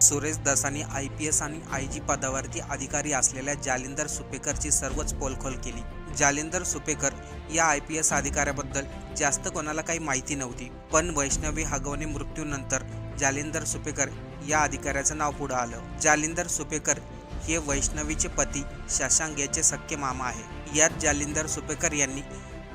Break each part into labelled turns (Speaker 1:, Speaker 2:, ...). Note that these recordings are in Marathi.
Speaker 1: Suresh Dasani I P S आणि आय जी पदावरती अधिकारी असलेल्या जालिंदर सुपेकरची सर्वच पोलखोल केली. जालिंदर सुपेकर या आय पी एस अधिकाऱ्याबद्दल जास्त कोणाला काही माहिती नव्हती पण वैष्णवी हगवणे मृत्यूनंतर जालिंदर सुपेकर या अधिकाऱ्याचं नाव पुढं आलं. जालिंदर सुपेकर हे वैष्णवीचे पती शशांक याचे सख्खे मामा आहे. यात जालिंदर सुपेकर यांनी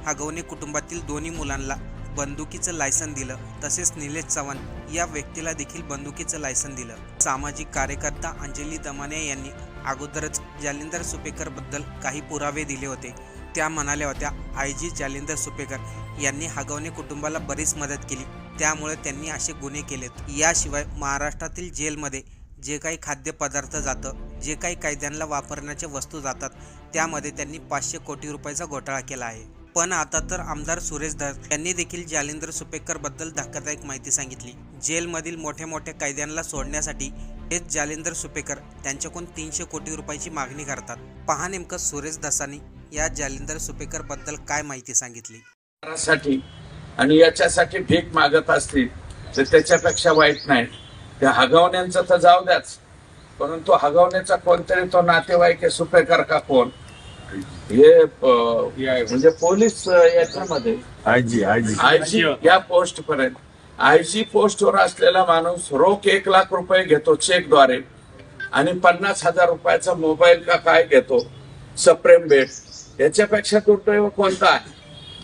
Speaker 1: हगवणे कुटुंबातील दोन्ही मुलांना बंदुकीचं लायसन दिलं. तसेच निलेश चव्हाण या व्यक्तीला देखील बंदुकीचं लायसन दिलं. सामाजिक कार्यकर्ता अंजली दमाने यांनी अगोदरच जालिंदर सुपेकरबद्दल काही पुरावे दिले होते. त्या म्हणाल्या होत्या आय. जी. जालिंदर सुपेकर यांनी हगवणे कुटुंबाला बरीच मदत केली. त्यामुळे त्यांनी असे गुन्हे केलेत. याशिवाय महाराष्ट्रातील जेलमध्ये जे काही खाद्यपदार्थ जातं जे काही कायद्यांना वापरण्याच्या वस्तू जातात त्यामध्ये त्यांनी पाचशे कोटी रुपयाचा घोटाळा केला आहे. पण आता तर आमदार सुरेश धस यांनी देखील जालिंदर सुपेकरबद्दल धक्कादायक माहिती सांगितली. जेलमधील मोठ्या मोठ्या कैद्यांना सोडण्यासाठी हेच जालिंदर सुपेकर त्यांच्याकडून तीनशे कोटी रुपयाची मागणी करतात. पहा नेमकं सुरेश दसानी या जालिंदर सुपेकरबद्दल काय माहिती सांगितली?
Speaker 2: आणि याच्यासाठी भीक मागत असतील तर त्याच्यापेक्षा वाईट नाही. त्या हगवण्यांचं तर जाऊ द्याच. परंतु हगवण्याचा कोणतरी तो नातेवाईक आहे सुपेकर का कोण? हे म्हणजे पोलीस याच्यामध्ये.
Speaker 3: आजी आजी
Speaker 2: आयजी या पोस्ट पर्यंत आयजी पोस्टवर असलेला माणूस रोख एक लाख रुपये घेतो चेकद्वारे. आणि पन्नास हजार रुपयाचा मोबाईल का काय घेतो? सप्रेम बेट. याच्यापेक्षा दुर्दैव कोणता आहे?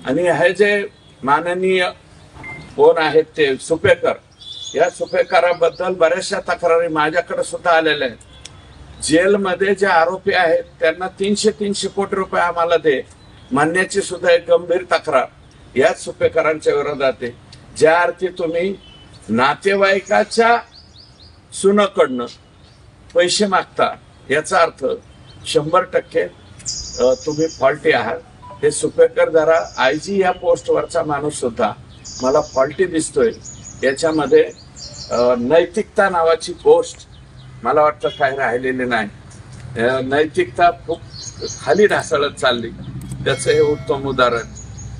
Speaker 2: आणि हे जे माननीय कोण आहेत ते सुपेकर. या सुपेकराबद्दल बऱ्याचशा तक्रारी माझ्याकडे सुद्धा आलेल्या आहेत. जेलमध्ये जे आरोपी आहेत त्यांना तीनशे तीनशे कोटी रुपये आम्हाला दे. म्हणण्याची सुद्धा एक गंभीर तक्रार. याच सुपेकरांच्या विरोधात आहे. ज्या अर्थी तुम्ही नातेवाईकाच्या सुनकडनं पैसे मागता याचा अर्थ शंभर टक्के तुम्ही फॉल्टी आहात. हे सुपेकर जरा आय जी या पोस्टवरचा माणूस सुद्धा मला फॉल्टी दिसतोय. याच्यामध्ये नैतिकता नावाची पोस्ट मला वाटतं काही राहिलेली नाही. नैतिकता खूप खाली ढासळत चालली. त्याचं हे उत्तम उदाहरण.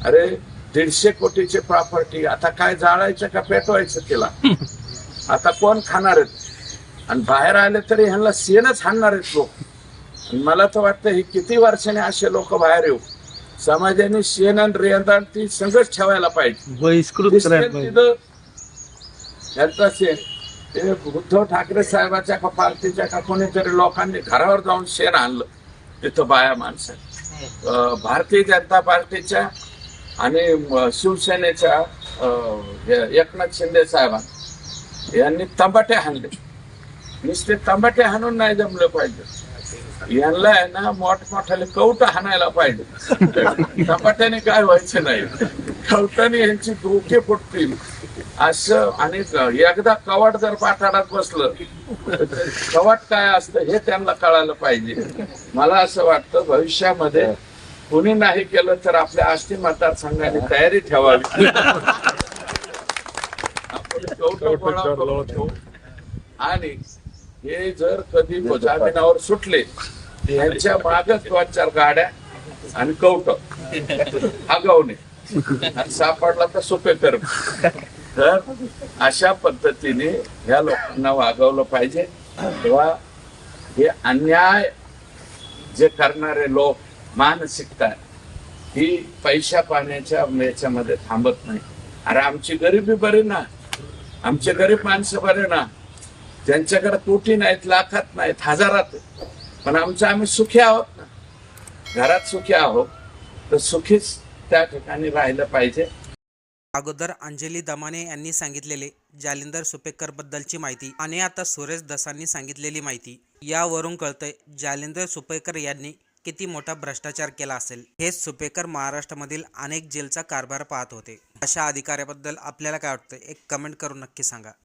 Speaker 2: अरे दीडशे कोटीची प्रॉपर्टी आता काय जाळायचं का पेटवायचं तिला? आता कोण खाणार आहेत? आणि बाहेर आले तरी ह्यांना सीएनच हाणणार आहेत लोक. मला तर वाटतं ही किती वर्षाने असे लोक बाहेर येऊ. समाजाने सीएन आणि रियंदान ती संघच ठेवायला पाहिजे. ह्याचा शेण. ते उद्धव ठाकरे साहेबाच्या का पार्टीच्या का कोणीतरी लोकांनी घरावर जाऊन शेण आणलं. तिथं बाया माणसं. भारतीय जनता पार्टीच्या आणि शिवसेनेच्या एकनाथ शिंदे साहेबांनी यांनी तंबाटे हाणले. नुसते तंबाटे हाणून नाही जमले पाहिजे. यांना आहे ना मोठमोठ्याले कवट हाणायला पाहिजे. तंबाट्याने काय व्हायचं नाही. कवटाने यांची डोके फुटतील. असं आणि एकदा कवाट जर पाठारात बसलं कवाट काय असतं हे त्यांना कळायला पाहिजे. मला असं वाटतं भविष्यामध्ये कुणी नाही केलं तर आपल्या आष्टी मतदारसंघाने तयारी ठेवावी. आणि हे जर कधी जामिनावर सुटले यांच्या मागच दोन चार गाड्या आणि कवट. आगावणे आणि सापडला तर सोपे कर तर अशा पद्धतीने ह्या लोकांना वागवलं पाहिजे. तेव्हा हे अन्याय जे करणारे लोक मानसिकता ही पैशा पाण्याच्या याच्यामध्ये थांबत नाही. अरे आमची गरिबी बरी ना. आमचे गरीब माणसं बरे ना. त्यांच्याकडे तुटी नाहीत लाखात नाहीत हजारात. पण आमचं आम्ही सुखी आहोत ना. घरात सुखी आहोत. तर सुखीच त्या ठिकाणी राहिलं पाहिजे.
Speaker 1: अगोदर अंजली दमाने यांनी सांगितलेले जालिंदर सुपेकर बद्दलची माहिती आणि आता सुरेश दसांनी सांगितलेली माहिती यावरून कळतंय जालिंदर सुपेकर यांनी किती मोठा भ्रष्टाचार केला असेल. हेच सुपेकर महाराष्ट्रामधील अनेक जेलचा कारभार पाहत होते. अशा अधिकाऱ्याबद्दल आपल्याला काय वाटतं एक कमेंट करून नक्की सांगा.